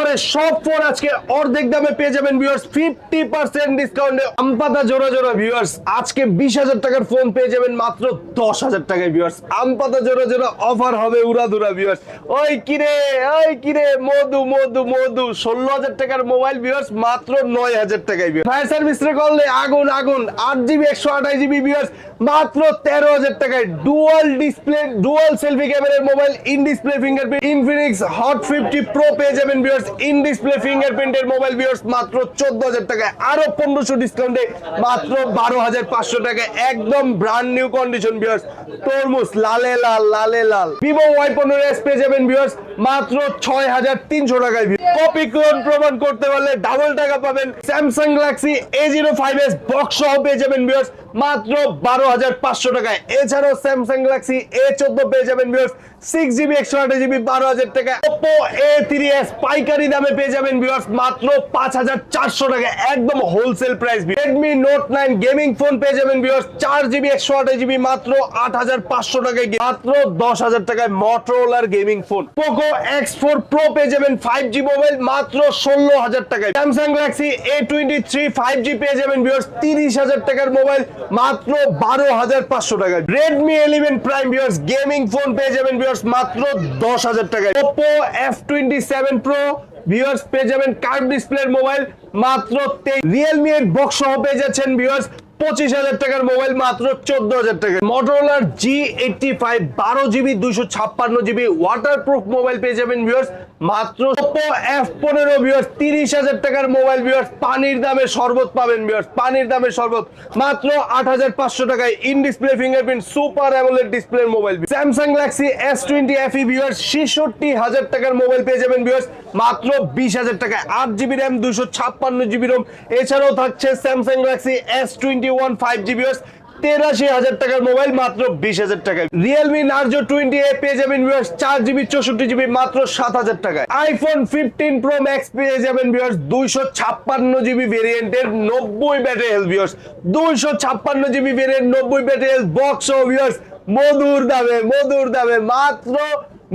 অফারে সব ফোন আজকে অর্ধেক দামে পেয়ে যাবেন ভিউয়ার্স ফিফটি পার্সেন্ট ডিসকাউন্টে আমপাতা জোড়া জোড়া ভিউয়ার্স আজকে বিশ হাজার টাকার ফোন পেয়ে যাবেন মাত্র দশ হাজার টাকায় ভিউয়ার্স আমপাতা জোড়া জোড়া অফার হবে উড়াদুরা ভিউয়ার্স ওই কিরে ওই কিরে, মধু মধু মধু। ষোলো হাজার টাকার মোবাইল ভিউয়ার্স মাত্র নয় হাজার টাকায় ফায়ার সার্ভিস করলে আগুন আগুন। আট জিবি একশো আঠাশ জিবি ভিউয়ার্স মাত্র তেরো হাজার টাকায়। ডুয়াল ডিসপ্লে ডুয়াল সেলফি ক্যামেরার mobile in display fingerprint Infinix Hot fifty Pro পেয়ে যাবেন ভিউয়ার্স ইন ডিসপ্লে ফিঙ্গারপ্রিন্টের মোবাইল ভিউয়ার্স মাত্র চোদ্দ হাজার টাকায়। আরও ডিসকাউন্টে মাত্র বারো হাজার পাঁচশো টাকায়। একদম নিউ কন্ডিশন তরমুজ, লালে লাল লালে লাল। ভিভো ওয়াই পনেরো এস পেয়ে যাবেন ভিউয়ার্স মাত্র ছয় হাজার তিনশো টাকায় কপি ক্লোন প্রমাণ করতে পারলে ডাবল টাকা পাবেন। Samsung Galaxy A zero five S box সহ পেয়ে যাবেন ভিউয়ার্স মাত্র বারো হাজার পাঁচশো টাকায়। এছাড়াও স্যামসাং গ্যালাক্সি এ চোদ্দ পেয়ে যাবেন ভিউয়ার্স সিক্স জিবি একশো আঠাশ জিবি বারো হাজার পাইকারি দামে পেয়ে যাবেন ভিউয়ার্স মাত্র পাঁচ হাজার চারশো টাকা। একদম wholesale price Redmi Note nine gaming phone পেয়ে যাবেন ভিউয়ার্স চার জিবি একশো আঠাশ জিবি মাত্র আট হাজার পাঁচশো টাকায় মাত্র দশ হাজার টাকায় মটোরোলার gaming phone Poco X four Pro পেয়ে যাবেন ফাইভ জি মোবাইল মাত্র ষোলো হাজার টাকায়। Samsung Galaxy A twenty three five G পেয়ে যাবেন ভিউয়ার্স তিরিশ হাজার টাকার মোবাইল মাত্র বারো হাজার পাঁচশো টাকায়। Redmi eleven Prime viewers gaming phone পেয়ে যাবেন ভিউয়ার্স মাত্র দশ হাজার টাকায়। Oppo F twenty seven Pro viewers পেয়ে যাবেন কার্ভ ডিসপ্লের মোবাইল মাত্র রিয়েলমি এর বক্স সহ পেয়ে যাচ্ছেন ভিউয়ার্স পঁচিশ হাজার টাকার মোবাইল মাত্র চোদ্দ হাজার টাকা মটোরোলার জি এইটটি ফাইভ বারো জিবি দুইশো ছাপ্পান্ন জিবি ওয়াটার প্রুফ মোবাইল পেয়ে যাবেন ভিউয়ার্স মাত্র পনেরো ভিউয়ার্স তিরিশ হাজার টাকার মোবাইল ভিউয়ার্স পানির দামে শরবত পাবেন ভিউয়ার্স পানির দামে শরবত। মাত্র আট হাজার পাঁচশো টাকায় in display fingerprint super AMOLED display mobile Samsung Galaxy S twenty F E viewers ছেষট্টি হাজার টাকার মোবাইল পেয়ে যাবেন ভিউয়ার্স মাত্র বিশ হাজার টাকায় আট জিবি র্যাম দুশো ছাপ্পান্ন জিবি রোম এছাড়াও থাকছে Samsung Galaxy S twenty one five GB তেরাশি হাজার টাকার মোবাইল, মাত্র বিশ হাজার টাকায়। রিয়েলমি নার্জো টোয়েন্টি এ পেয়ে যাবেন চার জিবি চৌষট্টি জিবি মাত্র সাত হাজার টাকায়। আইফোন ফিফটিন প্রো ম্যাক্স পেয়ে যাবেন দুইশো ছাপ্পান্ন জিবি ভেরিয়েন্টের নব্বই ব্যাটারি হেলথ ভিউয়ার্স দুইশো ছাপ্পান্ন জিবি ভেরিয়েন্ট নব্বই ব্যাটারি বক্স ও মধুর দামে মধুর দামে, মাত্র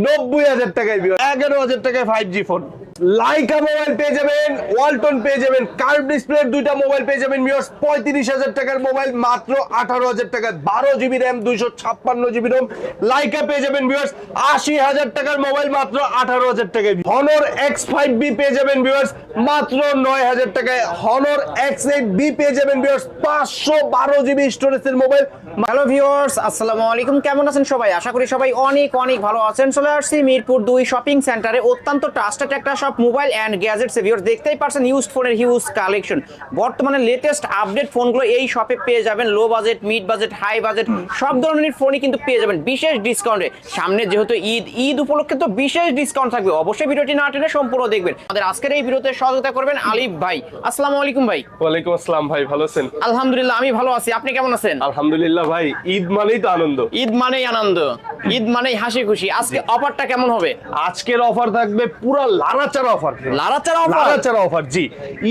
নব্বই হাজার টাকায় ভিউয়ার্স এগারো হাজার টাকায় five G phone Leica mobile পেয়ে যাবেন ওয়ালটন পেয়ে যাবেন কার্ভ ডিসপ্লের দুইটা মোবাইল পেয়ে যাবেন ভিউয়ার্স পঁয়ত্রিশ হাজার টাকার মোবাইল মাত্র আঠারো হাজার টাকা, বারো জিবি র্যাম দুইশো ছাপ্পান্ন জিবি রোম লাইকা পেয়ে যাবেন ভিউয়ার্স আশি হাজার টাকার মোবাইল মাত্র আঠারো হাজার টাকায় হনর এক্স ফাইভ বি পেয়ে যাবেন ভিউয়ার্স মাত্র নয় হাজার টাকায়। হনর এক্স এইট বি পেয়ে যাবেন ভিউয়ার্স পাঁচশো বারো জিবি স্টোরেজের মোবাইল হ্যালো ভিউয়ার্স আসসালামু আলাইকুম। কেমন আছেন সবাই? আশা করি সবাই অনেক অনেক ভালো আছেন। চলে আসছি মিরপুর দুই শপিং সেন্টারে অত্যন্ত ট্রাস্টেড একটা সব মোবাইল অ্যান্ড গ্যাজেটস ভিউয়ার্স দেখতেই পারছেন ইউজড ফোনের হিউজ কালেকশন বর্তমানে লেটেস্ট আপডেট ফোনগুলো এই শপে পেয়ে যাবেন। Low budget mid budget high budget সব ধরনের ফোনই কিন্তু পেয়ে যাবেন। বিশেষ ডিসকাউন্টে সামনে যেহেতু ঈদ ঈদ উপলক্ষে তো বিশেষ ডিসকাউন্ট থাকবে। অবশ্যই ভিডিওটি না টেনে সম্পূর্ণ দেখবেন। আমাদের আজকের এই ভিডিওতে সহযোগিতা করবেন আলিফ ভাই। আসসালামু আলাইকুম ভাই। ওয়ালাইকুম আসসালাম ভাই ভালো আছেন? আলহামদুলিল্লাহ আমি ভালো আছি। আপনি কেমন আছেন? আলহামদুলিল্লাহ ভাই ঈদ মানেই তো আনন্দ। ঈদ মানেই আনন্দ। ঈদ মানেই হাসি খুশি। আজকে অফারটা কেমন হবে? আজকের অফার থাকবে পুরো লারাচার অফার লারাচার অফার লারাচার অফার জি।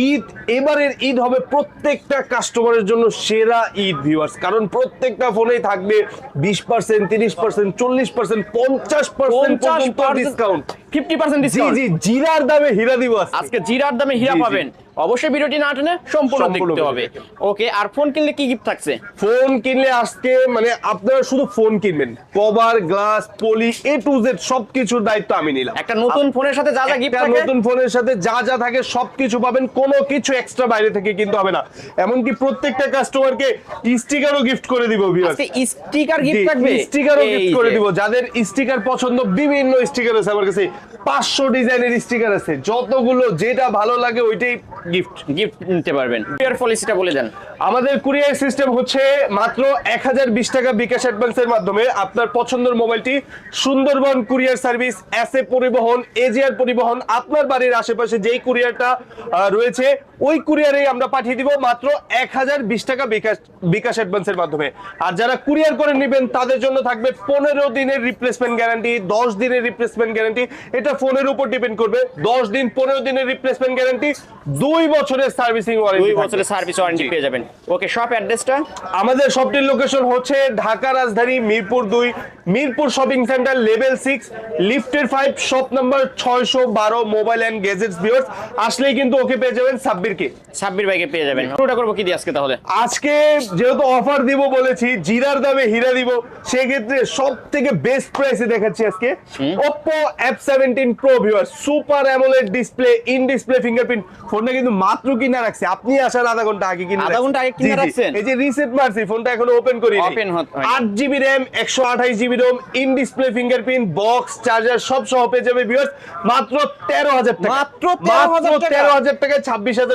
ঈদ এবারের ঈদ হবে প্রত্যেকটা কাস্টমারের জন্য সেরা ঈদ ভিউয়ার্স কারণ প্রত্যেকটা ফোনেই থাকবে বিশ পার্সেন্ট তিরিশ পার্সেন্ট চল্লিশ পার্সেন্ট পঞ্চাশ percent discount fifty percent discount জি জিরার দামে হীরা দিব আজকে। জিরার দামে হীরা। পাবেন। অবশ্যই ভিডিওটি না টেনে সম্পূর্ণ দেখতে হবে। ওকে আর ফোন কিনলে কি গিফট থাকছে? ফোন কিনলে আজকে মানে আপনারা শুধু ফোন কিনবেন। Cover glass poly A to Z সবকিছুর দায়িত্ব আমি নিলাম। একটা নতুন ফোনের সাথে যা যা গিফট থাকে নতুন ফোনের সাথে যা যা থাকে সবকিছু পাবেন। কোনো কিছু এক্সট্রা বাইরে থেকে কিনতে হবে না। এমনকি প্রত্যেকটা কাস্টমারকে স্টিকারও গিফট করে দিব ভিউয়ার্স আজকে স্টিকার গিফট থাকবে? স্টিকারও গিফট করে। দিব। যাদের স্টিকার পছন্দ বিভিন্ন স্টিকার আছে আমার কাছে। পাঁচশো ডিজাইনের স্টিকার আছে। যতগুলো যেটা ভালো লাগে ওইটাই গিফট গিফট নিতে পারবেন। কুরিয়ার পলিসিটা বলে দেন। আমাদের কুরিয়ার সিস্টেম হচ্ছে মাত্র এক হাজার বিশ টাকা বিকাশ অ্যাডভান্সের মাধ্যমে আপনার পছন্দের মোবাইলটি Sundarban courier service S A Paribahan AGR Paribahan, আপনার বাড়ির আশেপাশে যেই কুরিয়ারটা রয়েছে ওই কুরিয়ারেই আমরা পাঠিয়ে দিব মাত্র এক হাজার বিশ টাকা বিকাশ বিকাশ অ্যাডভান্সের মাধ্যমে। আর যারা কুরিয়ার করে নেবেন তাদের জন্য থাকবে পনেরো দিনের রিপ্লেসমেন্ট গ্যারান্টি দশ দিনের রিপ্লেসমেন্ট গ্যারান্টি এটা ফোনের উপর ডিপেন্ড করবে। দশ দিন পনেরো দিনের রিপ্লেসমেন্ট গ্যারান্টি দুই বছরের সার্ভিসিং দুই ওয়ারেন্টি বছরের সার্ভিস ওয়ারেন্টি পেয়ে যাবেন। ওকে শপ অ্যাড্রেসটা আমাদের শপটির লোকেশন হচ্ছে ঢাকা রাজধানী মিরপুর দুই। Mirpur shopping centre level six লিফটের ফাইভ শপ নাম্বার ছয়শো বারো মোবাইল অ্যান্ড গেজেটস ভিউয়ার্স আসলেই কিন্তু ওকে পেয়ে যাবেন সাব্বিরকে সাব্বির ভাইকে পেয়ে যাবেন। পুরোটা কি আজকে তাহলে? আজকে যেহেতু অফার দিব বলেছি জিরার দামে হীরা দিব বেস্ট প্রাইসে দেখাচ্ছি আজকে। Oppo F17 Pro super AMOLED display in display fingerprint ফোনটা কিন্তু মাত্র কিনা রাখছে। আপনি আসার আধা ঘণ্টা আগে আধা ঘণ্টা আগে রাখছেন। এই যে রিসেট মারছি ফোনটা এখনও ওপেন করি ওপেন হত 8 GB RAM 128 GB ROM in display fingerprint box charger সব সহ পেয়ে যাবে ভিউয়ার্স মাত্র 13000 টাকা। মাত্র 13000 টাকা। 26000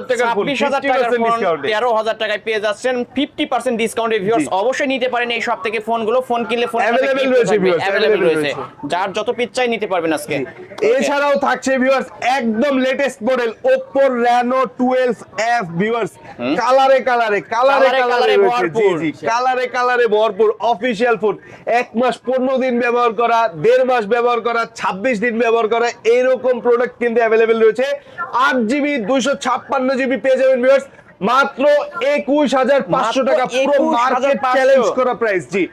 এছাড়াও থাকছে একদম লেটেস্ট মডেল কালারে কালারে কালারে কালারে ভরপুর। কালারে কালারে ভরপুর ফোন এক মাস 15 দিন ব্যবহার করা দেড় মাস ব্যবহার করা 26 দিন ব্যবহার করা এইরকম প্রোডাক্ট কিন্তু अवेलेबल রয়েছে। 8GB 256 চুয়ান্ন জিবি পেয়ে যাবেন ভিউয়ার্স মাত্র একুশ হাজার পাঁচশো টাকা পুরো মার্কেট চ্যালেঞ্জ করা প্রাইস জি।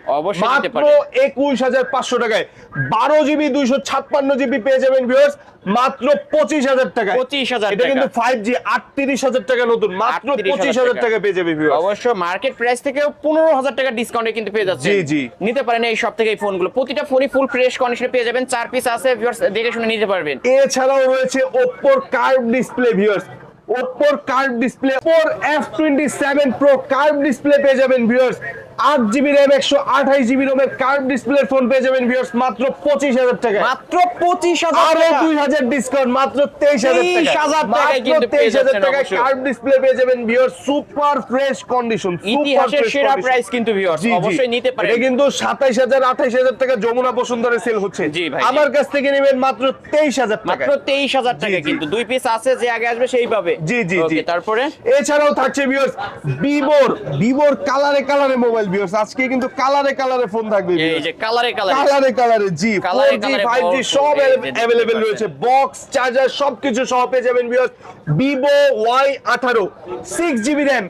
মাত্র একুশ হাজার পাঁচশো টাকায় বারো জিবি দুইশো ছাপ্পান্ন জিবি পেয়ে যাবেন ভিউয়ার্স মাত্র পঁচিশ হাজার টাকা পঁচিশ হাজার এটা কিন্তু ফাইভ জি আটত্রিশ হাজার টাকা নতুন। মাত্র পঁচিশ হাজার টাকা। পেয়ে যাবে অবশ্য মার্কেট প্রাইস থেকে পনেরো হাজার টাকা ডিসকাউন্টে কিন্তু পেয়ে যাচ্ছে জি জি। নিতে পারেন এই সব থেকে এই ফোনগুলো প্রতিটা ফোনই ফুল ফ্রেশ কন্ডিশনে পেয়ে যাবেন। চার পিস আছে ভিউয়ার্স দেখে শুনে নিতে পারবেন। এছাড়াও রয়েছে ওপ্পোর কার্ভ ডিসপ্লে ভিউয়ার্স ওপ্পোর কার্ভ ডিসপ্লে ওর F twenty seven Pro curve display পেয়ে যাবেন ভিউয়ার্স আট জিবি র্যাম একশো আঠাইশ জিবি রোমের কার্ভ ডিসপ্লে ফোন পেয়ে যাবেন ভিউয়ার্স মাত্র পঁচিশ হাজার টাকা মাত্র পঁচিশ হাজার আরও টাকা। দুই হাজার ডিসকাউন্ট মাত্র তেইশ হাজার 23,000 টাকায়। কিন্তু পেয়ে তেইশ হাজার কার্ভ ডিসপ্লে পেয়ে যাবেন সুপার ফ্রেশ কন্ডিশন ইতিহাসের সেরা প্রাইস কিন্তু ভিউয়ার্স অবশ্যই নিতে পারেন। এটা কিন্তু সাতাইশ হাজার আঠাইশ হাজার টাকা যমুনা বসুন্ধরে সেল হচ্ছে। জি ভাই, আমার কাছ থেকে নেবেন মাত্র তেইশ হাজার টাকা মাত্র তেইশ হাজার টাকা কিন্তু। দুই পিস আছে যে আগে আসবে সেই পাবে জি জি জি। তারপরে? এছাড়াও থাকছে ভিউয়ার্স ভিভোর ভিভোর কালারে কালারে মোবাইল ভিউয়ার্স আজকে কিন্তু কালারে কালারে ফোন থাকবে এই। যে কালারে কালারে কালারে কালারে জি কালারে 4G কালারে 5G সব अवेलेबल রয়েছে। বক্স চার্জার সবকিছু সহ পেয়ে যাবেন ভিউয়ার্স ভিভো ওয়াই আঠারো সিক্স জিবি র্যাম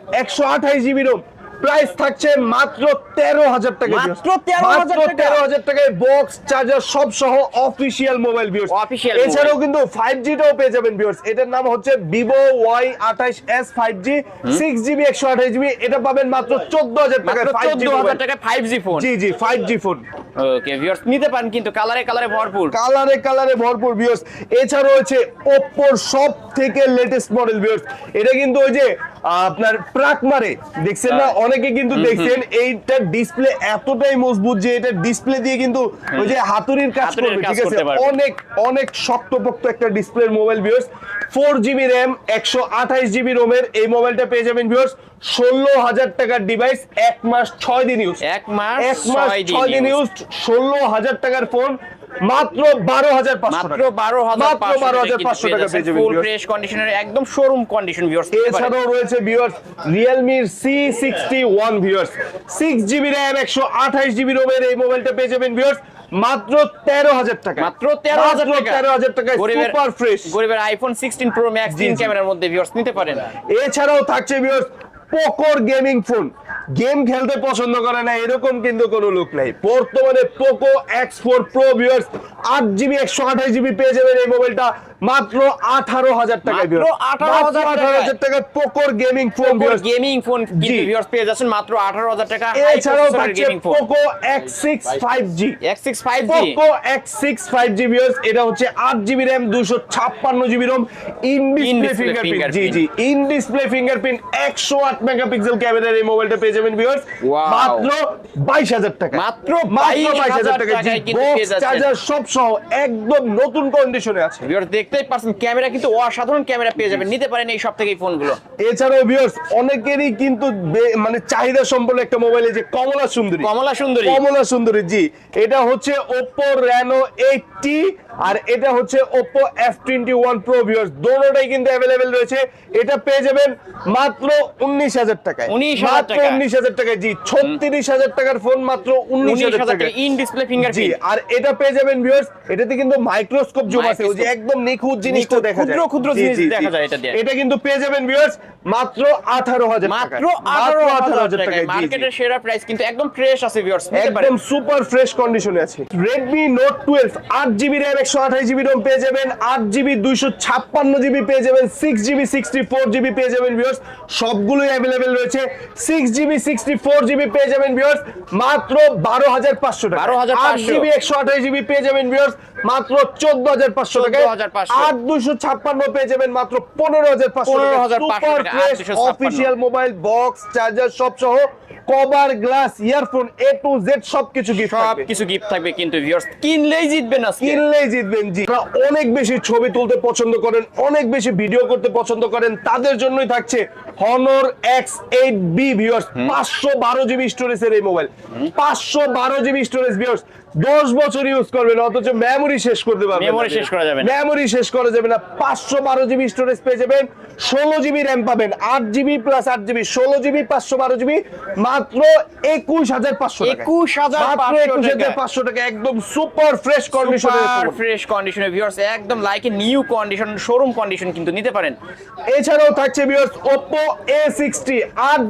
প্রাইস থাকছে মাত্র তেরো হাজার টাকা মাত্র 13,000 টাকা? তেরো হাজার টাকায় বক্স চার্জার সব সহ অফিসিয়াল মোবাইল ভিউয়ার্স Official এছাড়াও কিন্তু ফাইভ জিটাও পেয়ে যাবেন ভিউয়ার্স এটার নাম হচ্ছে ভিভো ওয়াই আঠাইশ S five G six GB একশো আঠাইশ জিবি এটা পাবেন মাত্র চোদ্দ হাজার জি চোদ্দ হাজার টাকা ফাইভ জি ফোন জি জি five G phone okay viewers নিতে পারেন কিন্তু কালারে কালারে ভরপুর। কালারে কালারে ভরপুর ভিউয়ার্স এছাড়া রয়েছে ওপ্পোর সব থেকে লেটেস্ট মডেল ভিউয়ার্স এটা কিন্তু ওই যে আপনার প্রাকমারে দেখছেন না? অনেকে কিন্তু দেখছেন এইটার ডিসপ্লে এতটাই মজবুত যে এটা ডিসপ্লে দিয়ে কিন্তু ওই যে হাতুড়ির কাজ করবে ঠিক আছে? অনেক অনেক শক্তপোক্ত একটা ডিসপ্লের mobile viewers four GB RAM একশো আঠাইশ জিবি রোমের এই মোবাইলটা পেয়ে যাবেন ভিউয়ার্স ষোলো হাজার টাকার ডিভাইস এক মাস ছয় দিন ইউজ এক মাস এক মাস ছয় দিন ইউজ ষোলো হাজার টাকার ফোন মাত্র বারো হাজার মাত্র বারো হাজার পাঁচশো টাকা পেয়ে যাবেন ফ্রেশ কন্ডিশনের একদম শোরুম কন্ডিশন ভিউয়ার্স এছাড়াও রয়েছে viewers রিয়েলমির C sixty one viewers six GB RAM একশো আঠাইশ জিবি রোমের এই মোবাইলটা পেয়ে যাবেন ভিউয়ার্স মাত্র তেরো হাজার টাকা মাত্র তেরো হাজার টাকা তেরো হাজার গরিবের- সুপার ফ্রেশ গরিবের আইফোন সিক্সটিন প্রো ম্যাক্স ক্যামেরার মধ্যে ভিউয়ার্স নিতে পারেন। এছাড়াও থাকছে ভিউয়ার্স পোকোর গেমিং ফোন গেম খেলতে পছন্দ করে না, এরকম কিন্তু কোনো লোক নাই। বর্তমানে Poco X four Pro viewers আট জিবি একশো আঠাশ জিবি পেয়ে যাবেন এই মোবাইলটা মাত্র আঠারো হাজার টাকায় মাত্র 18,000 আঠারো হাজার টাকায়। পোকোর গেমিং ফোন গেমিং ফোন পেয়ে যাচ্ছেন মাত্র আঠারো হাজার টাকা। এছাড়াও Poco X six five G X six five Poco X six five G viewers এটা হচ্ছে আট জিবি র্যাম দুশো ছাপ্পান্ন GB ROM in display fingerprint জি জি। ইন ডিসপ্লে ফিঙ্গারপ্রিন্ট একশো আট মেগাপিক্সেল ক্যামেরার এই মোবাইলটা পেয়ে যাবেন ভিউয়ার্স মাত্র বাইশ হাজার টাকা মাত্র মাত্র 22,000 22,000 টাকা। চার্জার সব সহ একদম নতুন কন্ডিশনে আছে। ভিউয়ার্স দেখতেই পারছেন ক্যামেরা কিন্তু অসাধারণ ক্যামেরা পেয়ে যাবেন নিতে পারেন এই সব থেকে এই ফোনগুলো এছাড়াও ভিউয়ার্স অনেকেরই কিন্তু বে- মানে চাহিদা সম্পন্ন একটা মোবাইল এই যে কমলা সুন্দরী কমলা সুন্দরী কমলা সুন্দরী জি এটা হচ্ছে Oppo Reno 80 আর এটা হচ্ছে Oppo F21 Pro viewers দোনোটাই কিন্তু अवेलेबल রয়েছে এটা পেয়ে যাবেন মাত্র 19000 টাকায় 19,000 মাত্র টাকায়। 19000 টাকায় জি 36000 টাকার ফোন মাত্র 19000 19000 টাকায় টাকা ইন ডিসপ্লে জি ফিঙ্গারপ্রিন্ট আর এটা পেয়ে যাবেন ভিউয়ার্স এটাতে কিন্তু মাইক্রোস্কোপ জুম আছে ওই যে Microscope। নিখুঁত জিনিসটা নিখুঁত, দেখা যায়। ক্ষুদ্র ক্ষুদ্র জিনিস। দেখা যায় এটা দিয়ে। এটা কিন্তু পেয়ে যাবেন ভিউয়ার্স মাত্র 18000 টাকায়। মাত্র আঠারো হাজার টাকায়। জি, জি। মার্কেটের সেরা প্রাইস কিন্তু একদম ফ্রেশ আছে ভিউয়ার্স একদম সুপার ফ্রেশ কন্ডিশনে আছে। Redmi Note 12 আট জিবি র্যাম একশো আঠাশ জিবি রোম পেয়ে যাবেন আট জিবি দুইশো ছাপ্পান্ন জিবি পেয়ে যাবেন six GB sixty four GB পেয়ে যাবেন ভিউয়ার্স সবগুলোই অ্যাভেলেবেল রয়েছে। Six GB sixty four GB পেয়ে যাবেন ভিউয়ার্স মাত্র বারো হাজার পাঁচশো টাকা 12,500 আট জিবি একশো আঠাশ জিবি পেয়ে যাবেন ভিউয়ার্স মাত্র চোদ্দ হাজার পাঁচশো টাকা 14,500 আট দুশো ছাপ্পান্ন পেয়ে যাবেন মাত্র পনেরো হাজার পাঁচশো টাকা। 15,500 সুপার টাকা, fresh 856 official mobile box charger সব সহ cover glass earphone A to Z সবকিছু গিফট সব কিছু গিফট থাকবে কিন্তু ভিউয়ার্স কিনলেই জিতবেন আজকে। কিনলেই জিতবেন জি। অনেক বেশি ছবি তুলতে পছন্দ করেন অনেক বেশি ভিডিও করতে পছন্দ করেন তাদের জন্যই থাকছে Honor X eight B viewers পাঁচশো বারো জিবি স্টোরেজের এই মোবাইল পাঁচশো বারো জিবি স্টোরেজ ভিউয়ার্স দশ বছর ইউজ করবেন অথচ মেমোরি শেষ করতে পারবেন Memory শেষ করা যাবে মেমোরি শেষ করা যাবে না। পাঁচশো বারো জিবি স্টোরেজ পেয়ে যাবেন ষোলো জিবি র্যাম পাবেন আট জিবি প্লাস আট জিবি ষোলো জিবি পাঁচশো বারো জিবি মাত্র একুশ হাজার পাঁচশো 21,500 মাত্র একুশ হাজার পাঁচশো টাকা একদম সুপার ফ্রেশ কন্ডিশনের সুপার ফ্রেশ কন্ডিশনে ভিউয়ার্স একদম like a new condition showroom condition কিন্তু নিতে পারেন। এছাড়াও থাকছে ভিউয়ার্স Oppo A60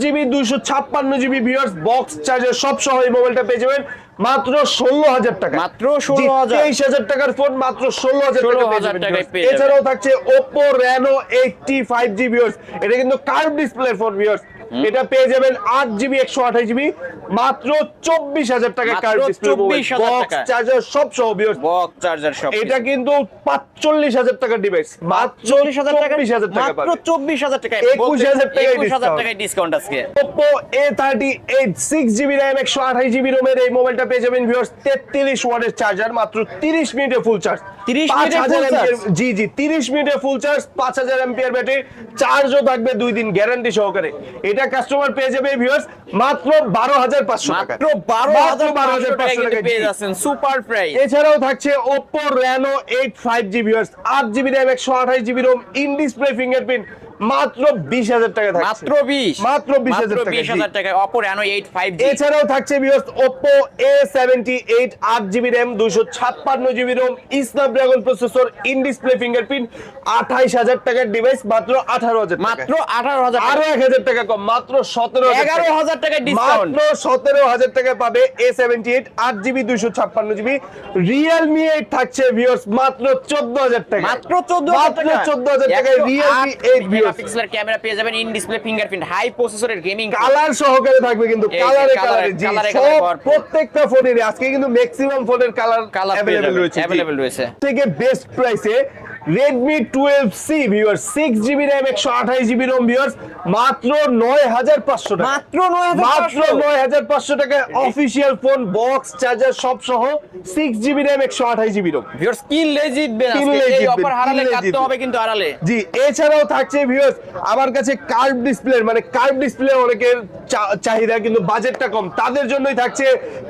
জিবি দুইশো ছাপ্পান্ন জিবি ভিউয়ার্স বক্স চার্জার সব সহ এই মোবাইলটা পেয়ে যাবেন। মাত্র ষোলো হাজার টাকা মাত্র 16,000 তেইশ হাজার টাকার ফোন মাত্র ষোলো হাজার টাকা পেয়ে 16,000 যাবেন টাকায় viewers। পেয়ে যাবেন। এছাড়াও থাকছে Oppo Reno eighty five G viewers এটা কিন্তু কার্ভ ডিসপ্লে ফোন ভিউয়ার্স এটা পেয়ে যাবেন আট জিবি একশো আঠাশ জিবি মাত্র চব্বিশ হাজার টাকা মাত্র ডিসপ্লে বক্স চার্জার সব সহ বক্স চার্জার সব এটা কিন্তু পাঁচচল্লিশ হাজার টাকার ডিভাইস মাত্র চল্লিশ হাজার টাকা চব্বিশ হাজার টাকা মাত্র চব্বিশ হাজার টাকা 21,000 টাকায় একুশ হাজার discount। টাকায় ডিসকাউন্ট আজকে। Oppo A38 6 GB RAM 128 GB রোমের এই মোবাইলটা পেয়ে যাবেন ভিউয়ার্স 33 ওয়াটের চার্জার মাত্র 30 মিনিটে ফুল চার্জ 30 মিনিটে জি জি 30 মিনিটে ফুল চার্জ 5000 এমপিআর ব্যাটারি চার্জও থাকবে দুই দিন গ্যারান্টি সহকারে। এটা কাস্টমার পেয়ে যাবে ভিউয়ার্স মাত্র 12500 টাকা মাত্র বারো হাজার পাঁচশো টাকা কিন্তু টাকা পেয়ে। যাচ্ছেন সুপার প্রাইস এছাড়াও থাকছে Oppo Reno 8 5G viewers 8 GB RAM 128 GB ROM in display fingerprint মাত্র 20000 টাকা থাকছে। মাত্র বিশ? মাত্র 20,000 টাকা, বিশ হাজার জি। টাকায় অপো রেনো এইট ফাইভ এছাড়াও থাকছে viewers Oppo A78 8 GB RAM 256 GB ROM Snapdragon processor in display fingerprint 28000 টাকার ডিভাইস মাত্র 18000 টাকা। মাত্র আঠারো হাজার আরও 1000 টাকা কম মাত্র 17000 এগারো হাজার টাকায় ডিসকাউন্ট মাত্র সতেরো হাজার টাকা পাবে এ সেভেন্টি এইট আট জিবি দুইশো ছাপ্পান্ন জিবি রিয়েলমি এইট থাকছে ভিউয়ার্স মাত্র চোদ্দ হাজার টাকা মাত্র চোদ্দ মাত্র চোদ্দ হাজার টাকায় রিয়েলমি এইট ভিউয়ার্স মেগাপিক্সেলের ক্যামেরা পেয়ে যাবেন ইন ডিসপ্লে ফিঙ্গারপ্রিন্ট হাই প্রসেসরের গেমিং কালার সহকারে থাকবে কিন্তু কালারে কালারে জি সব প্রত্যেকটা ফোনের আজকে কিন্তু ম্যাক্সিমাম ফোনের কালার কালার अवेलेबल রয়েছে अवेलेबल রয়েছে। থেকে বেস্ট প্রাইসে Redmi 12C viewers 6 GB RAM 128 GB ROM viewers মাত্র 9500 টাকা। মাত্র নয় মাত্র নয় হাজার পাঁচশো টাকায় অফিসিয়াল ফোন বক্স চার্জার সব সহ সিক্স জিবি র্যাম একশো আঠাশ জিবি রোম ভিউয়ার্স কিনলে জিতবেন এই জিতবেন, হারালে কাটতে। হবে কিন্তু হারালে জি এছাড়াও থাকছে ভিউয়ার্স আমার কাছে কার্ভ ডিসপ্লে মানে কার্ভ ডিসপ্লে অনেকের চাহিদা কিন্তু বাজেটটা কম। তাদের জন্যই থাকছে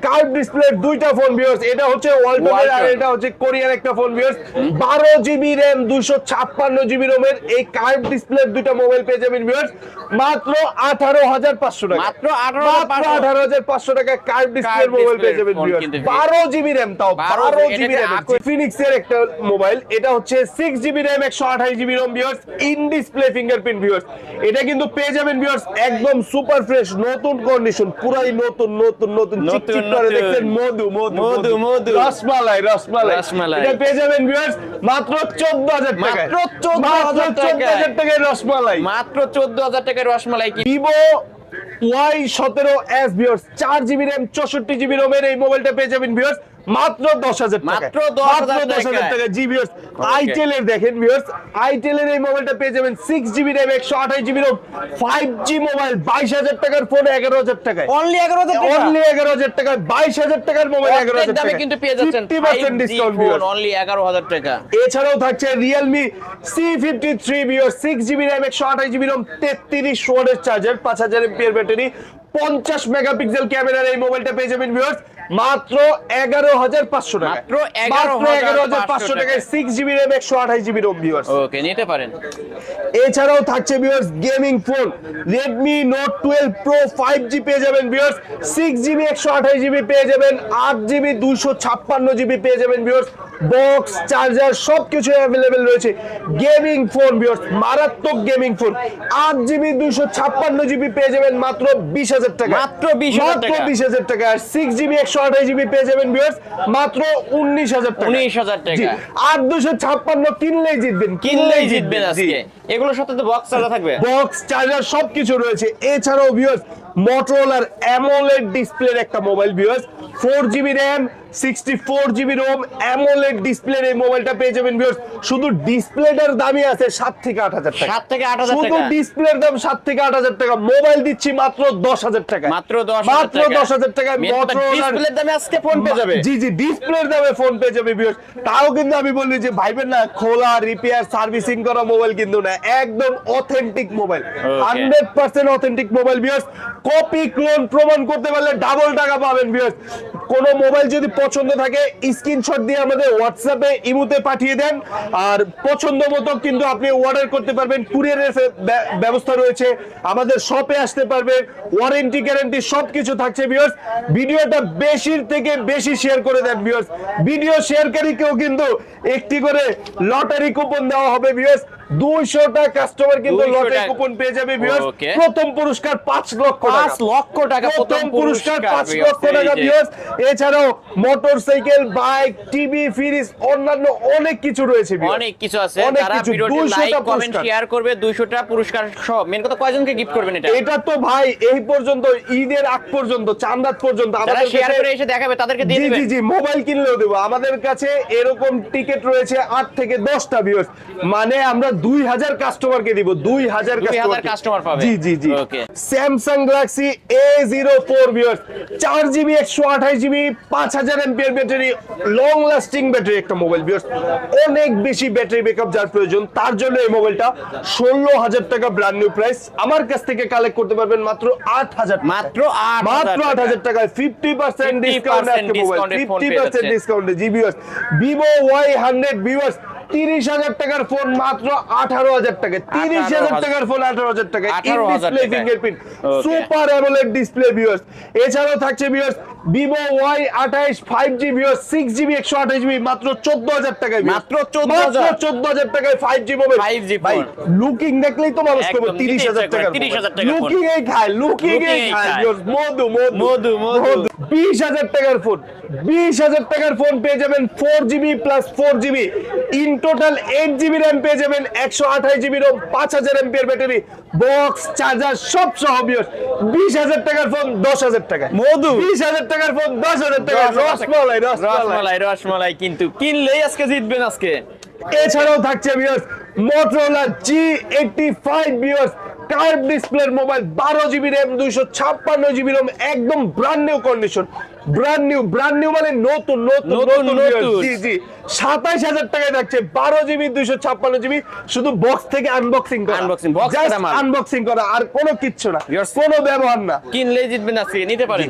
কার্ভ ডিসপ্লের দুইটা ফোন ভিউয়ার্স এটা হচ্ছে ওয়ালটনের আর। এটা হচ্ছে কোরিয়ান একটা ফোন ভিউয়ার্স বারো জিবি র্যাম দুশো ছাপ্পান্ন জিবি রোমের এই কার্ভ ডিসপ্লের দুইটা মোবাইল পেয়ে যাবেন ভিউয়ার্স মাত্র আঠারো হাজার পাঁচশো টাকা। মাত্র 18,500 আঠারো হাজার পাঁচশো। টাকা কার্ভ ডিসপ্লের মোবাইল পেয়ে যাবেন ভিউয়ার্স বারো জিবি র্যাম তাও বারো জিবি র্যাম ফিনিক্স এর। একটা মোবাইল এটা হচ্ছে সিক্স জিবি র্যাম একশো আঠাশ GB ROM viewers in display fingerprint viewers এটা কিন্তু পেয়ে যাবেন ভিউয়ার্স একদম সুপার ফ্রেশ নতুন কন্ডিশন পুরাই নতুন নতুন নতুন চিকচিক করে দেখছেন। মধু মধু মধু, মধু। রসমালাই রসমালাই। রসমালাই। এটা পেয়ে যাবেন ভিউয়ার্স মাত্র চোদ্দ হাজার টাকা মাত্র 14,000 চোদ্দ হাজার টাকায়। রসমালাই। মাত্র চোদ্দ হাজার টাকায় রসমালাই কি? ভিভো ওয়াই সতেরো এস চার জিবি র্যাম চৌষট্টি জিবি রোমের এই মোবাইলটা পেয়ে যাবেন ভিউয়ার্স মাত্র দশ হাজার মাত্র দশ হাজার টাকা জি ভিউয়ার্স আইটেল এর দেখেন ভিউয়ার্স আইটেল এর এই মোবাইলটা পেয়ে যাবেন সিক্স জিবি র্যাম একশো আঠাশ GB ROM five G mobile বাইশ হাজার টাকার ফোন এগারো হাজার টাকায়। অনলি এগারো হাজার অনলি এগারো হাজার টাকায় বাইশ হাজার টাকার মোবাইল এগারো হাজার টাকা কিন্তু পেয়ে যাচ্ছেন ফিফটি পার্সেন্ট ডিসকাউন্ট অনলি এগারো হাজার টাকা। এছাড়াও থাকছে রিয়েলমি সি ফিফটি থ্রি বিও সিক্স জিবি র্যাম একশো আঠাশ জিবি রোম তেত্রিশ ওয়াটের চার্জার পাঁচ হাজার এমপিএর ব্যাটারি পঞ্চাশ মেগাপিক্সেল ক্যামেরার এই মোবাইলটা পেয়ে যাবেন ভিউয়ার্স মাত্র এগারো হাজার পাঁচশো টাকা। মাত্র 11,500 এগারো হাজার পাঁচশো টাকায় টাকায়। সিক্স জিবি র্যাম একশো আঠাশ জিবি রোম ভিউয়ার্স ওকে নিতে পারেন। এছাড়াও থাকছে viewers gaming phone Redmi Note 12 Pro 5G পেয়ে যাবেন ভিউয়ার্স 6GB 128GB পেয়ে যাবেন 8GB 256GB পেয়ে যাবেন ভিউয়ার্স বক্স চার্জার সবকিছু অ্যাভেলেবেল রয়েছে। গেমিং ফোন ভিউয়ার্স মারাত্মক গেমিং ফোন 8GB 256GB পেয়ে যাবেন মাত্র 20000 টাকা। মাত্র 20,000 মাত্র টাকা। 20000 টাকা। আর 6GB 128GB পেয়ে যাবেন ভিউয়ার্স মাত্র 19000 টাকা 19,000 টাকা। 256 কিনলেই জিতবেন কিনলেই জিতবেন জি। আজকে এগুলোর সাথে তো বক্স চার্জার থাকবে বক্স চার্জার সবকিছু রয়েছে এছাড়াও ভিউয়ার্স মোটরোলার অ্যামোলেড ডিসপ্লের একটা mobile viewers four GB RAM sixty four GB ROM AMOLED ডিসপ্লের এই মোবাইলটা পেয়ে যাবেন ভিউয়ার্স শুধু ডিসপ্লেটার দামই আছে সাত থেকে আট হাজার টাকা। সাত থেকে আট হাজার শুধু টাকা। ডিসপ্লের দাম সাত থেকে আট হাজার টাকা। মোবাইল দিচ্ছি মাত্র দশ হাজার টাকা মাত্র দশ মাত্র দশ হাজার মোটরোলার ডিসপ্লের দামে আজকে ফোন পেয়ে যাবে। জি জি ডিসপ্লের দামে ফোন পেয়ে যাবে ভিউয়ার্স তাও কিন্তু আমি বলি যে ভাইবেন না খোলা রিপেয়ার সার্ভিসিং করা মোবাইল কিন্তু না। একদম authentic mobile hundred percent authentic mobile viewers copy clone প্রমাণ করতে পারলে ডাবল টাকা পাবেন ভিউয়ার্স কোনো মোবাইল যদি পছন্দ থাকে স্ক্রিনশট দিয়ে আমাদের হোয়াটসঅ্যাপে ইমুতে পাঠিয়ে দেন। আর পছন্দ মতো কিন্তু আপনি অর্ডার করতে পারবেন। কুরিয়ারের ব্যবস্থা রয়েছে। আমাদের শপে আসতে পারবেন ওয়ারেন্টি গ্যারান্টি সবকিছু থাকছে ভিউয়ার্স ভিডিওটা বেশির থেকে বেশি শেয়ার করে দেন ভিউয়ার্স ভিডিও শেয়ারকারীকেও কিন্তু একটি করে লটারি কুপন দেওয়া হবে ভিউয়ার্স দুইশোটা কাস্টমার কিন্তু 200 লটারি টাকা। কুপন পেয়ে যাবে ভিউয়ার্স প্রথম পুরস্কার পাঁচ লক্ষ পাঁচ টাকা। লক্ষ টাকা প্রথম পুরস্কার পাঁচ লক্ষ টাকা ভিউয়ার্স এছাড়াও মোটরসাইকেল বাইক টিভি ফ্রিজ অন্যান্য অনেক কিছু রয়েছে অনেক কিছু আছে। তারা ভিডিওটি লাইক কমেন্ট শেয়ার করবে 200 টা পুরস্কার সব মেন কথা কয়জনকে গিফট করবেন এটা? এটা তো ভাই এই পর্যন্ত ঈদের আগ পর্যন্ত চান্দাত পর্যন্ত আমাদের শেয়ার করে এসে দেখাবে তাদেরকে দিয়ে দিবেন জি জি মোবাইল কিনলেও দেবো। আমাদের কাছে এরকম টিকিট রয়েছে আট থেকে দশটা ভিউয়ার্স। মানে আমরা দুই হাজার কাস্টমারকে দিব দুই হাজার 2000 customer পাবে। জি জি জি। Okay. Samsung Galaxy A zero four viewers. চার জিবি একশো আঠাশ জিবি পাঁচ হাজার ampere battery long lasting battery একটা মোবাইল অনেক বেশি ব্যাটারি ব্যাকআপ যার প্রয়োজন তার জন্য এই মোবাইলটা ষোলো হাজার টাকা ব্র্যান্ড নিউ প্রাইস আমার কাছ থেকে কালেক্ট করতে পারবেন মাত্র আট হাজার মাত্র মাত্র আট হাজার টাকায় fifty percent 50% discount fifty percent. ডিসকাউন্টে জি viewers Vivo Y hundred viewers তিরিশ হাজার টাকার ফোন মাত্র আঠারো হাজার টাকা। তিরিশ হাজার টাকার ফোন আঠারো হাজার টাকা। Display. Fingerprint super AMOLED display viewers এছাড়াও থাকছে ভিউয়ার্স ভিভো ওয়াই আঠাইশ five G viewers six GB একশো আঠাশ জিবি মাত্র চোদ্দ হাজার টাকায় মাত্র 14,000 চোদ্দ হাজার টাকায় ফাইভ জি মোবাইল 5G ভাই phone। লুকিং দেখলেই তো মানুষ করব তিরিশ হাজার টাকা 30,000 টাকার phone। লুকিং এই খায় লুকিং এই খায়। মধু। মধু মধু, মধু। বিশ হাজার টাকার ফোন বিশ হাজার টাকার ফোন পেয়ে যাবেন four GB plus four GB in total eight GB RAM পেয়ে যাবেন একশো আঠাশ জিবি রোম পাঁচ হাজার এমপিয়ার ব্যাটারি বক্স চার্জার সব সহ বিয়স বিশ হাজার টাকার ফোন দশ হাজার টাকা মধু। বিশ হাজার টাকার ফোন দশ হাজার টাকা রসমালাই রসমালাই। রসমালাই রসমালাই কিন্তু কিনলেই আজকে জিতবেন আজকে। এছাড়াও থাকছে viewers Motorola G eighty five viewers curve ডিসপ্লের মোবাইল বারো জিবি র্যাম দুইশো ছাপ্পান্ন জিবি রোম একদম brand new condition brand new brand new মানে নতুন নতুন নতুন, নতুন জি জি। সাতাইশ হাজার টাকায় থাকছে বারো জিবি দুইশো ছাপ্পান্ন জিবি শুধু বক্স থেকে আনবক্সিং করা। মাল। আনবক্সিং করা আর কোনো কিচ্ছু না। কোনো ব্যবহার না। কিনলেই জিতবেন আজকে নিতে পারেন।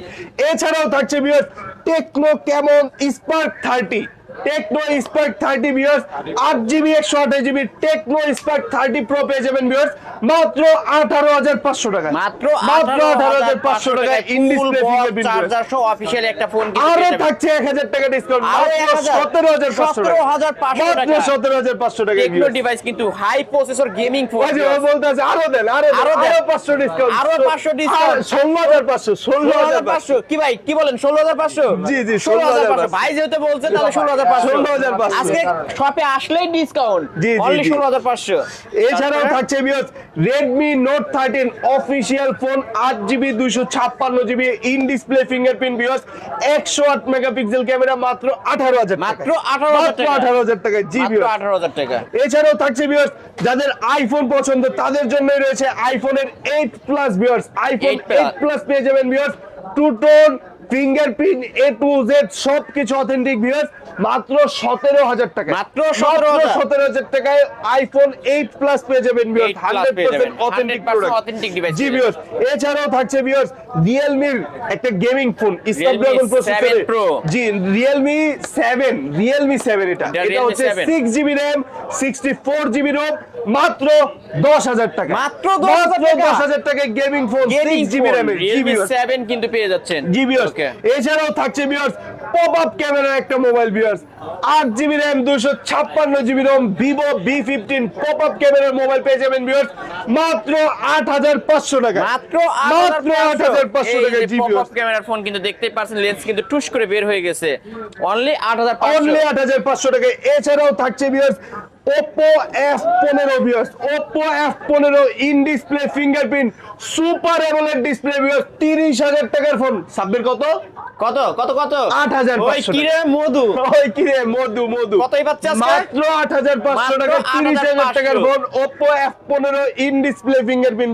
এছাড়াও থাকছে ভিউয়ার্স টেকনো কেমন Spark thirty Tecno Spark thirty viewers আট জিবি একশো আঠাশ GB Tecno Spark thirty pro পেয়ে যাবেন ভিউয়ার্স মাত্র আঠারো হাজার পাঁচশো টাকা মাত্র মাত্র আঠারো হাজার পাঁচশো টাকা অফিশিয়ালি একটা ফোন আরও থাকছে এক হাজার টাকা ডিসকাউন্ট আরও মাত্র 1000 সতেরো হাজার পাঁচশো টাকা সতেরো হাজার পাঁচশো টাকা টেকনো ডিভাইস কিন্তু হাই প্রসেসর গেমিং ফোন বলতে আছে আরও দেন আরও আরও পাঁচশো ডিসকাউন্ট আরও 500 discount। ষোলো হাজার পাঁচশো ষোলো হাজার পাঁচশো। কি ভাই কি বলেন ষোলো হাজার পাঁচশো? জি, জি, ষোলো হাজার 16,500 ভাই যেহেতু বলছে তাহলে ষোলো হাজার পাঁচশো 16,500 আজকে শপে আসলেই ডিসকাউন্ট অনলি পাঁচশো। এছাড়াও থাকছে viewers Redmi Note thirteen official phone আট জিবি দুইশো ছাপ্পান্ন জিবি ইন ডিসপ্লে ফিঙ্গারপ্রিন্ট বিয়স একশো আট মেগাপিক্সেল ক্যামেরা মাত্র আঠারো হাজার মাত্র 18,000 টাকা। জি বিয়স টাকা। এছাড়াও থাকছে যাদের আইফোন পছন্দ তাদের জন্যই রয়েছে আইফোনের eight plus viewers iPhone 8 eight plus পেয়ে যাবেন viewers two tone fingerprint A to Z সব কিছু অথেন্টিক বিয়ার্স মাত্র সতেরো হাজার টাকা মাত্র সতেরো হাজার। টাকায় আইফোন এইট প্লাস পেয়ে যাবেন বিয়ার্স 8 plus হান্ড্রেড পেয়ে যাবেন। পার্সেন্ট অথেন্টিক 100% authentic device জি পেয়ে এছাড়াও থাকছে বিয়ার্স রিয়েলমির একটা gaming phone Snapdragon 7 G Realme seven Realme seven এটা। হচ্ছে six GB RAM sixty four GB ROM মাত্র দশ হাজার টাকা। মাত্র দশ হাজার টাকায় গেমিং ফোন সিক্স জিবি র্যামের রিয়েলমি সেভেন কিন্তু পেয়ে যাচ্ছেন। জিবিওস ওকে। এছাড়াও থাকছে বিয়ার্স পপ আপ ক্যামেরার একটা মোবাইল বিয়ার্স আট জিবি র্যাম দুশো ছাপ্পান্ন GB ROM Vivo V fifteen pop up ক্যামেরার মোবাইল পেয়ে যাবেন বিয়ার্স মাত্র আট হাজার পাঁচশো টাকা মাত্র মাত্র আট হাজার পাঁচশো। টাকা জিবিওস ক্যামেরার ফোন কিন্তু দেখতেই পাচ্ছেন লেন্স কিন্তু টুস করে বের হয়ে গেছে। অনলি আট হাজার অনলি আট হাজার পাঁচশো টাকা এছাড়াও থাকছে বিয়ার্স ওপো এফ পনেরো ওপো এফ পনেরো in display fingerprint super AMOLED display viewers তিরিশ হাজার টাকার ফোন সাব্বির কত? কত? কত কত? 8,500 ওই কিরে মধু? ওই কি রে মধু মধু। কতই পাচ্ছে? মাত্র আট হাজার পাঁচশো টাকা তিরিশ হাজার 8,500 টাকার ফোন ওপো এফ পনেরো ইন ডিসপ্লে ফিঙ্গারপ্রিন্ট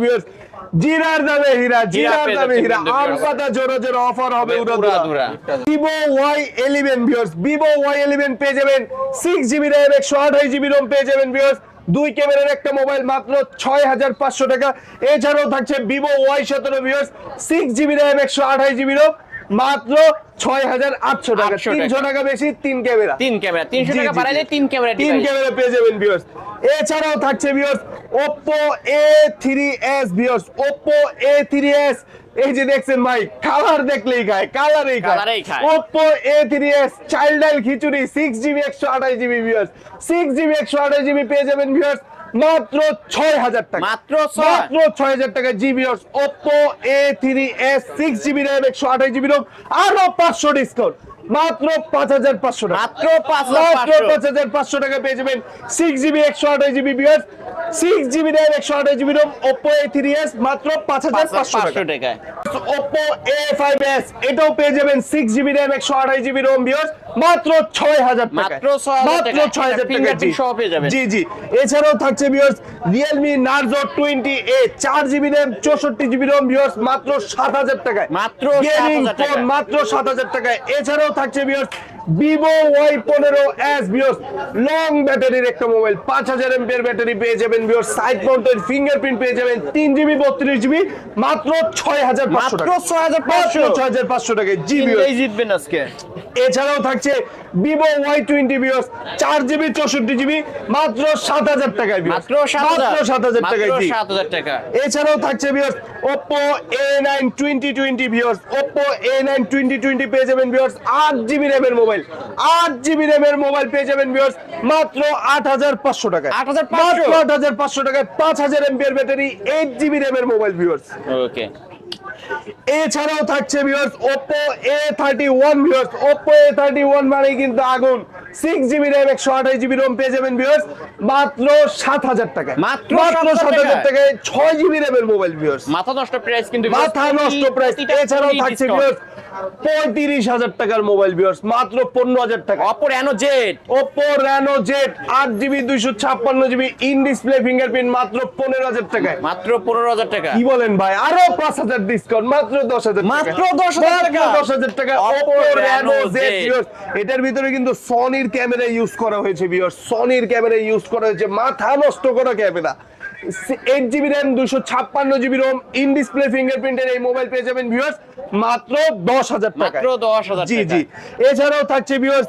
জিরার দামে হীরা জিরার দামে হীরা। আম পাতা জোরে জোরে অফার হবে উড়াধুরা। Vivo Y eleven viewers Vivo Y eleven পেয়ে যাবেন সিক্স জিবি র্যাম একশো আঠাশ জিবি রোম পেয়ে যাবেন ভিউয়ার্স দুই ক্যামেরার একটা মোবাইল মাত্র ছয় হাজার পাঁচশো টাকা। এছাড়াও থাকছে ভিভো ওয়াই সতেরো ভিউয়ার্স সিক্স জিবি র্যাম একশো আঠাশ জিবি রোম মাত্র ছয় হাজার আটশো টাকা 800 টাকা। তিনশো টাকা। বেশি তিন ক্যামেরা। তিন ক্যামেরা তিনশো টাকা বাড়াইলে তিন ক্যামেরা তিন ক্যামেরা পেয়ে যাবেন ভিউয়ার্স এছাড়াও থাকছে A3s ভিউয়ার্স Oppo A3s এই যে দেখছেন ভাই কালার দেখলেই খায় কালারেই খায়। কালারেই খায়। Oppo A3s চাইল্ড খিচুড়ি 6GB 128GB viewers 6GB 128GB পেয়ে যাবেন ভিউয়ার্স মাত্র 6000 টাকা মাত্র ছয়। মাত্র 6000 টাকা জি viewers Oppo A3s 6GB RAM 128GB ROM আরও 500 ডিসকাউন্ট মাত্র 5500 টাকা। মাত্র 5,500 মাত্র পাঁচ হাজার পাঁচশো টাকা পেয়ে যাবেন সিক্স জিবি একশো আঠাশ GB viewers six GB RAM একশো আঠাশ GB ROM Oppo A three S মাত্র পাঁচ হাজার পাঁচশো টাকায়। ওপো এ ফাইভ এস এটাও পেয়ে যাবেন সিক্স জিবি র্যাম একশো আঠাশ জিবি রোম বিয়ার্স মাত্র ছয় হাজার মাত্র মাত্র ছয় হাজার টাকা জি fingerprint সহ পেয়ে যাবেন। জি জি। এছাড়াও থাকছে রিয়েলমি নার্জো টোয়েন্টি এ চার জিবি র্যাম চৌষট্টি জিবি রোম মাত্র সাত হাজার টাকায়। মাত্র গেমিং 7,000 টাকা। ফোন মাত্র সাত হাজার টাকায়। এছাড়াও থাকছে বিয়ার্স ভিভো ওয়াই পনেরো এস বিয়ার্স লং ব্যাটারির একটা মোবাইল পাঁচ হাজার এমপিয়ার ব্যাটারি পেয়ে যাবেন বিয়ার্স সাইড মাউন্টেড ফিঙ্গারপ্রিন্ট পেয়ে যাবেন তিন জিবি বত্রিশ জিবি মাত্র ছয় হাজার পাঁচশো মাত্র টাকা। 6,500 ছয় হাজার পাঁচশো টাকায় জি বিয়ার্স তিনটেই জিতবেন আজকে। এছাড়াও থাকছে ভিভো ওয়াই টোয়েন্টি বিয়ার্স চার জিবি চৌষট্টি জিবি মাত্র সাত হাজার টাকায়। মাত্র সাত হাজার। টাকায় সাত হাজার টাকা। এছাড়াও থাকছে viewers Oppo A9 2020 viewers Oppo A9 2020 পেয়ে যাবেন ভিউয়ার্স 8 জিবি র্যামের মোবাইল 8 জিবি র্যামের মোবাইল পেয়ে যাবেন ভিউয়ার্স মাত্র 8500 টাকায়। 8,500 মাত্র 8500 টাকায় 5000 এমপিআর ব্যাটারি এইট জিবি র্যামের মোবাইল ভিউয়ার্স ওকে এছাড়াও থাকছে viewers Oppo A31 viewers Oppo A31 মানে কিন্তু আগুন। 6 জিবি র্যাম 128 জিবি রোম পেয়ে যাবেন ভিউয়ার্স মাত্র 7000 টাকায়। মাত্র মাত্র 7,000 7000 টাকায়। 6 জিবি র্যামের মোবাইল ভিউয়ার্স মাথা নষ্ট প্রাইস কিন্তু মাথা নষ্ট প্রাইস এছাড়াও থাকছে ভিউয়ার্স পঁয়ত্রিশ হাজার টাকার মোবাইল ভিউয়ার্স মাত্র পনেরো হাজার টাকা। অপর অ্যানো জেড ওপো রেনো জেড আট জিবি দুইশো ছাপ্পান্ন জিবি ইন ডিসপ্লে ফিঙ্গারপ্রিন্ট মাত্র পনেরো হাজার টাকায়। মাত্র পনেরো হাজার টাকা। কি বলেন ভাই? আরও পাঁচ হাজার ডিসকাউন্ট মাত্র দশ হাজার মাত্র 10,000 টাকা। দশ হাজার টাকা। Oppo Oppo Reno Reno Z। Z এটার ভিতরে কিন্তু সনির ক্যামেরা ইউজ করা হয়েছে ভিউয়ার সনির ক্যামেরা ইউজ করা হয়েছে মাথা নষ্ট করা ক্যামেরা এইট জিবি র্যাম দুশো ছাপ্পান্ন জিবি রোম ইন ডিসপ্লে ফিঙ্গারপ্রিন্টের এই মোবাইল পেয়ে যাবেন ভিউয়ার্স মাত্র দশ হাজার টাকা দশ হাজার জি জি। এছাড়াও থাকছে viewers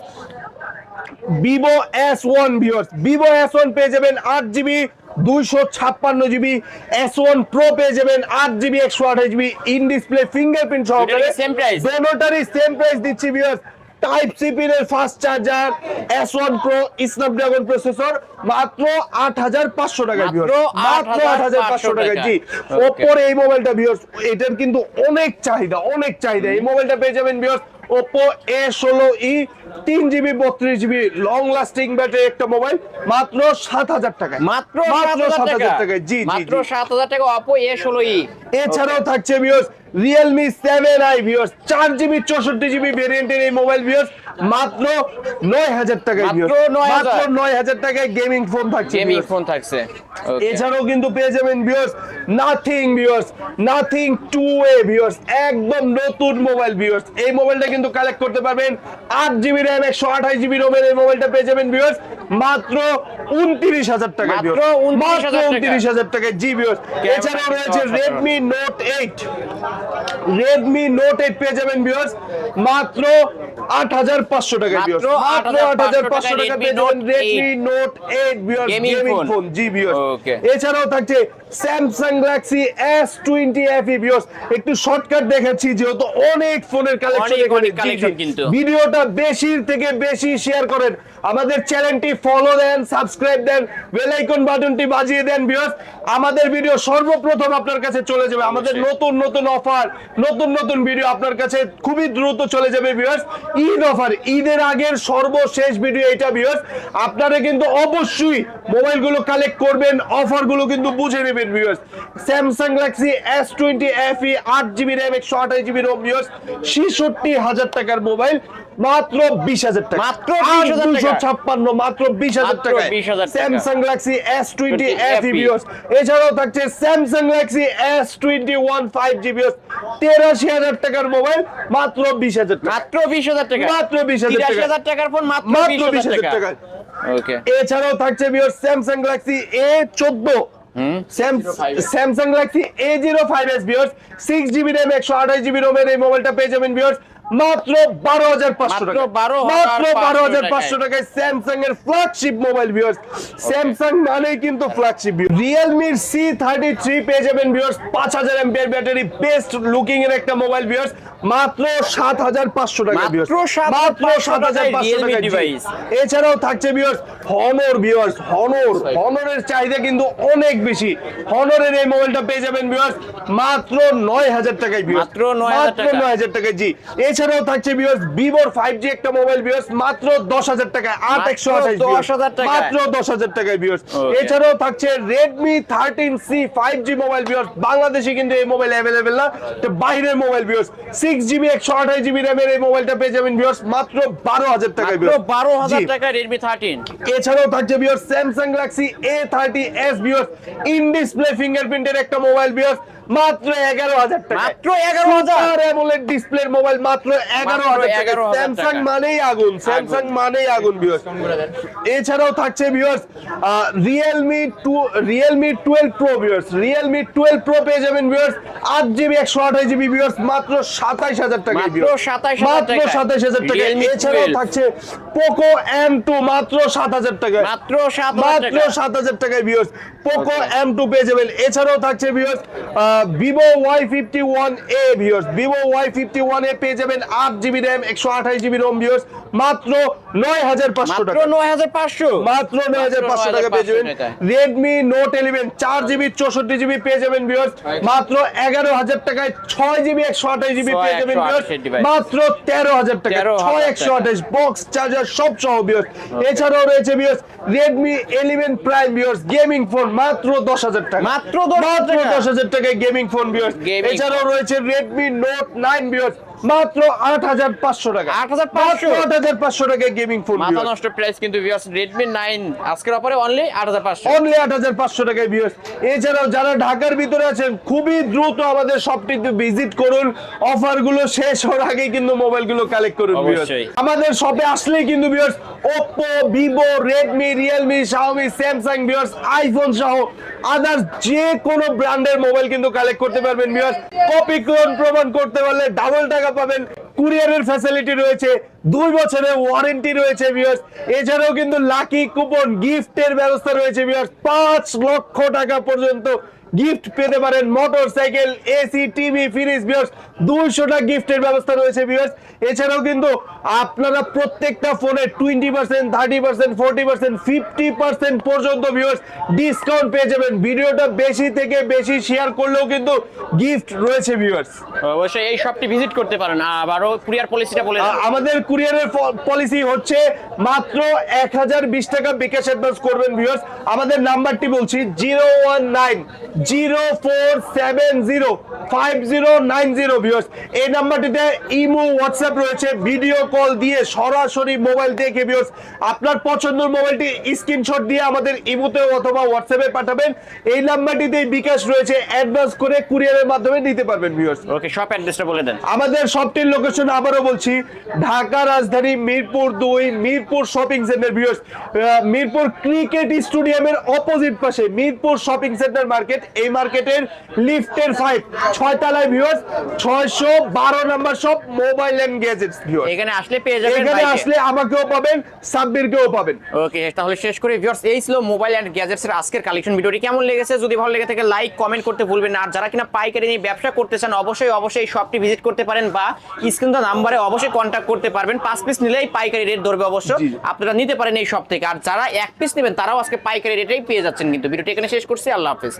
Vivo S one viewers Vivo S one পেয়ে যাবেন আট জিবি দুইশো ছাপ্পান্ন জিবি এস ওয়ান প্রো পেয়ে যাবেন আট জিবি একশো আঠাশ জিবি ইন ডিসপ্লে ফিঙ্গারপ্রিন্ট সহকারে। Price? দোনোটারই সেম প্রাইস দিচ্ছি ভিউয়ার্স টাইপ সি পিন এর fast charger S one pro Snapdragon processor মাত্র আট হাজার পাঁচশো টাকা মাত্র মাত্র আট হাজার পাঁচশো 8,500 টাকা জি. ওপোর এই মোবাইলটা এটার কিন্তু অনেক চাহিদা অনেক চাহিদা। এই মোবাইলটা পেয়ে যাবেন ওপো এ ষোলো ই তিন জিবি বত্রিশ জিবি লং লাস্টিং ব্যাটারি একটা মোবাইল মাত্র সাত হাজার টাকায়। মাত্র সাত হাজার টাকায় জি জি মাত্র। সাত হাজার টাকা অপো এ ষোলো ই এছাড়াও থাকছে viewers Realme seven I viewers চার জিবি চৌষট্টি জিবি ভেরিয়েন্টের এই মোবাইল ভিউয়ার্স মাত্র নয় হাজার টাকায় মাত্র viewers। 9,000 নয় হাজার টাকায় গেমিং ফোন থাকছে গেমিং ফোন থাকছে। এছাড়াও কিন্তু পেয়ে যাবেন viewers Nothing viewers Nothing two A viewers একদম নতুন মোবাইল ভিউয়ার্স এই মোবাইলটা কিন্তু কালেক্ট করতে পারবেন। আট জিবি র্যাম একশো আঠাশ জিবি রোমের এই মোবাইলটা পেয়ে যাবেন ভিউয়ার্স মাত্র উনত্রিশ হাজার টাকা মাত্র viewers। 29,000 মাত্র উনত্রিশ হাজার টাকায় জি ভিউয়ার্স এছাড়াও রয়েছে Redmi Note eight Redmi Note eight পেয়ে যাবেন ভিউয়ার্স মাত্র আট হাজার পাঁচশো টাকা মাত্র আট হাজার পাঁচশো টাকা পেয়ে যাবেন Redmi Note eight viewers gaming phone জি ভিউয়ার্স. এছাড়াও থাকছে Samsung Galaxy S twenty F viewers একটু শর্টকাট দেখাচ্ছি যেহেতু অনেক ফোনের কালেকশন collection কিন্তু। ভিডিওটা বেশির থেকে বেশি শেয়ার করেন। আমাদের চ্যানেলটি ফলো দেন সাবস্ক্রাইব দেন বেল আইকন বাটনটি বাজিয়ে দেন ভিউয়ার্স আমাদের ভিডিও সর্বপ্রথম আপনার কাছে চলে যাবে। আমাদের। নতুন নতুন অফার নতুন নতুন ভিডিও আপনার কাছে খুবই দ্রুত চলে যাবে ভিউয়ার্স ঈদ অফার ঈদের আগের সর্বশেষ ভিডিও এটা ভিউয়ার্স আপনারা কিন্তু অবশ্যই মোবাইলগুলো কালেক্ট করবেন অফারগুলো কিন্তু বুঝে নেবেন। Viewers Samsung Galaxy S twenty F E আট জিবি র্যাম একশো আঠাশ জিবি রোম ভিউয়ার্স ছেষট্টি হাজার টাকার মোবাইল মাত্র বিশ হাজার টাকা। মাত্র 20,000 দুশো টাকা। ছাপ্পান্ন মাত্র বিশ হাজার মাত্র টাকা। 20,000 টাকা। Samsung Galaxy S twenty F FE viewers এছাড়াও থাকছে Samsung Galaxy S twenty one five GB তেরাশি হাজার টাকার মোবাইল মাত্র বিশ হাজার টাকা। মাত্র বিশ হাজার টাকা। মাত্র 20,000 টাকা। তিরাশি হাজার টাকার ফোন মাত্র বিশ হাজার টাকা। এছাড়াও থাকছে ভিউয়ার্স স্যামসাং গ্যালাক্সি এ চোদ্দ। Samsung Galaxy A zero five S viewers six GB RAM একশো আঠাশ জিবি রোমের এই মোবাইলটা পেয়ে যাবেন ভিউয়ার্স মাত্র বারো হাজার পাঁচশো টাকা মাত্র বারো হাজার পাঁচশো টাকায়। স্যামসাং এর ফ্ল্যাগশিপ মোবাইল ভিউয়ার্স স্যামসাং মানেই কিন্তু ফ্ল্যাগশিপ রিয়েলমির সি থার্টি থ্রি পেয়ে যাবেন ভিউয়ার্স পাঁচ হাজার এমপিআর ব্যাটারি বেস্ট লুকিং এর একটা মোবাইল ভিউয়ার্স মাত্র সাত হাজার পাঁচশো টাকা মাত্র viewers। 7,500 মাত্র সাত হাজার পাঁচশো টাকা device। এছাড়াও থাকছে ভিউয়ার্স হনর ভিউয়ার্স হনর হনরের চাহিদা কিন্তু অনেক বেশি। হনরের এই মোবাইলটা পেয়ে যাবেন ভিউয়ার্স মাত্র নয় হাজার টাকায় viewers। মাত্র 9,000 মাত্র টাকা। নয় হাজার টাকায় জি এছাড়াও থাকছে ভিউয়ার্স ভিভোর ফাইভ জি একটা মোবাইল ভিউয়ার্স মাত্র দশ হাজার টাকায় আট একশো আঠাশ 10,000 টাকায়। মাত্র দশ হাজার টাকায় ভিউয়ার্স এছাড়াও থাকছে Redmi thirteen C five G mobile viewers বাংলাদেশে কিন্তু এই মোবাইল অ্যাভেলেবেল না তো বাইরের মোবাইল ভিউয়ার্স সিক্স জিবি একশো আঠাশ জিবি র্যামের এই মোবাইলটা পেয়ে যাবেন ভিউয়ার্স মাত্র বারো হাজার টাকায় মাত্র viewers। বারো হাজার। টাকা রেডমি থার্টিন এছাড়াও থাকছে বিয়ার Samsung Galaxy A thirty S beer in display ফিঙ্গারপ্রিন্টের একটা মোবাইল বিয়ার মাত্র এগারো হাজার টাকা। মাত্র 11,000 অ্যামোলেড ডিসপ্লের মোবাইল মাত্র এগারো হাজার টাকা। স্যামসাং মানেই আগুন স্যামসাং মানেই আগুন বিয়ার এছাড়াও থাকছে viewers Realme two Realme twelve pro viewers Realme twelve pro পেয়ে যাবেন ভিউয়ার্স আট জিবি একশো আঠাশ জিবি ভিউয়ার্স মাত্র সাতাইশ হাজার টাকা মাত্র viewers। 27,000 সাতাইশ হাজার টাকা এছাড়াও থাকছে পোকো এম টু মাত্র সাত হাজার টাকা মাত্র সাত হাজার মাত্র সাত হাজার টাকায় ভিউয়ার্স পোকো এম টু পেয়ে যাবেন। এছাড়াও থাকছে viewers Vivo Y fifty one A viewers Vivo Y fifty one A পেয়ে যাবেন আট জিবি র্যাম একশো আঠাশ জিবি রোম ভিউয়ার্স মাত্র নয় হাজার পাঁচশো টাকা। নয় হাজার পাঁচশো? মাত্র নয় হাজার পাঁচশো টাকা পেয়ে যাবেন। রেডমি নোট ইলেভেন চার জিবি চৌষট্টি জিবি পেয়ে যাবেন ভিউয়ার্স মাত্র এগারো হাজার টাকায় ছয় জিবি একশো আঠাশ জিবি পেয়ে যাবেন 128 মাত্র তেরো হাজার টাকা ছয় একশো আঠাশ বক্স চার্জার সব সহ ভিউয়ার্স এছাড়াও রয়েছে viewers Redmi eleven prime viewers gaming phone মাত্র দশ হাজার টাকা। মাত্র মাত্র দশ হাজার টাকায় গেমিং ফোন ভিউয়ার্স এছাড়াও রয়েছে রেডমি নোট নাইন ভিউয়ার্স মাত্র আট হাজার পাঁচশো টাকা। 8,500 আট হাজার পাঁচশো টাকায় গেমিং ফোন মাথা নষ্ট প্রাইস কিন্তু ভিউয়ার্স রেডমি নাইন আজকের অফারে অনলি আট হাজার পাঁচশো। অনলি আট হাজার পাঁচশো টাকায় ভিউয়ার্স এছাড়াও যারা ঢাকার ভিতরে আছেন খুবই দ্রুত আমাদের শপটিতে ভিজিট করুন। অফারগুলো শেষ হওয়ার আগেই কিন্তু মোবাইলগুলো কালেক্ট করুন। অবশ্যই। আমাদের শপে আসলেই কিন্তু viewers Oppo Vivo Redmi Realme Xiaomi Samsung viewers iPhone সহ আদার্স যে কোনো ব্র্যান্ডের মোবাইল কিন্তু কালেক্ট করতে পারবেন ভিউয়ার্স কপি ক্লোন প্রমাণ করতে পারলে ডাবল টাকা পাবেন। কুরিয়ারের ফ্যাসিলিটি রয়েছে, দুই বছরের ওয়ারেন্টি রয়েছে ভিউয়ার্স এছাড়াও কিন্তু লাকি কুপন গিফটের ব্যবস্থা রয়েছে ভিউয়ার্স পাঁচ লক্ষ টাকা পর্যন্ত গিফট পেতে পারেন motorcycle AC TV fridge viewers দুইশোটা গিফটের ব্যবস্থা রয়েছে ভিউয়ার্স এছাড়াও কিন্তু আপনারা প্রত্যেকটা ফোনে twenty percent thirty percent forty percent fifty percent পর্যন্ত ভিউয়ার্স ডিসকাউন্ট পেয়ে যাবেন। ভিডিওটা বেশি থেকে বেশি শেয়ার করলেও কিন্তু গিফট রয়েছে ভিউয়ার্স অবশ্যই এই শপটি ভিজিট করতে পারেন। আবারও কুরিয়ার পলিসিটা বলে। আমাদের কুরিয়ারের পলিসি হচ্ছে মাত্র এক হাজার বিশ টাকা বিকাশ অ্যাডভান্স করবেন ভিউয়ার্স আমাদের নাম্বারটি বলছি zero one nine zero four seven zero five zero nine zero এই নাম্বারটিতে ইমো হোয়াটসঅ্যাপ রয়েছে ভিডিও কল দিয়ে সরাসরি মোবাইল ভিউয়ার্স আপনার পছন্দের মোবাইলটি স্ক্রিনশট দিয়ে আমাদের ইমোতে অথবা হোয়াটসঅ্যাপে পাঠাবেন। এই নাম্বারটিতেই বিকাশ রয়েছে অ্যাডভান্স করে কুরিয়ারের মাধ্যমে নিতে পারবেন ওকে শপ অ্যাড্রেসটা বলে দেন। আমাদের শপটির লোকেশন আবারও বলছি ঢাকা রাজধানী মিরপুর দুই Mirpur shopping centre Mirpur cricket স্টেডিয়ামের অপোজিট পাশে মিরপুর শপিং সেন্টার মার্কেট এই মার্কেটের লিফটের ফাইভ ছয় তলায় ভিউয়ার্স ছয়শো বারো নাম্বার সব মোবাইল এন্ড গ্যাজেটস ভিউয়ার্স এখানে আসলে পেয়ে যাবেন এখানে আসলে আমাকেও পাবেন সাব্বিরকেও পাবেন। ওকে তাহলে শেষ করে। ভিউয়ার্স এই ছিল মোবাইল এন্ড গ্যাজেটস এর আজকের কালেকশন ভিডিওটি কেমন লেগেছে? যদি ভালো লেগে থাকে লাইক কমেন্ট করতে ভুলবেন না। আর যারা কিনা পাইকারি নিয়ে ব্যবসা করতে চান অবশ্যই অবশ্যই শপটি ভিজিট করতে পারেন বা স্ক্রিন নাম্বারে অবশ্যই কন্ট্যাক্ট করতে পারবেন। পাঁচ পিস নিলেই পাইকারি রেট ধরবে অবশ্য। আপনারা নিতে পারেন এই শপ থেকে। আর যারা এক পিস নেবেন তারাও আজকে পাইকারি রেটেই পেয়ে যাচ্ছেন কিন্তু। ভিডিওটি এখানে শেষ করছি। আল্লাহ হাফেজ।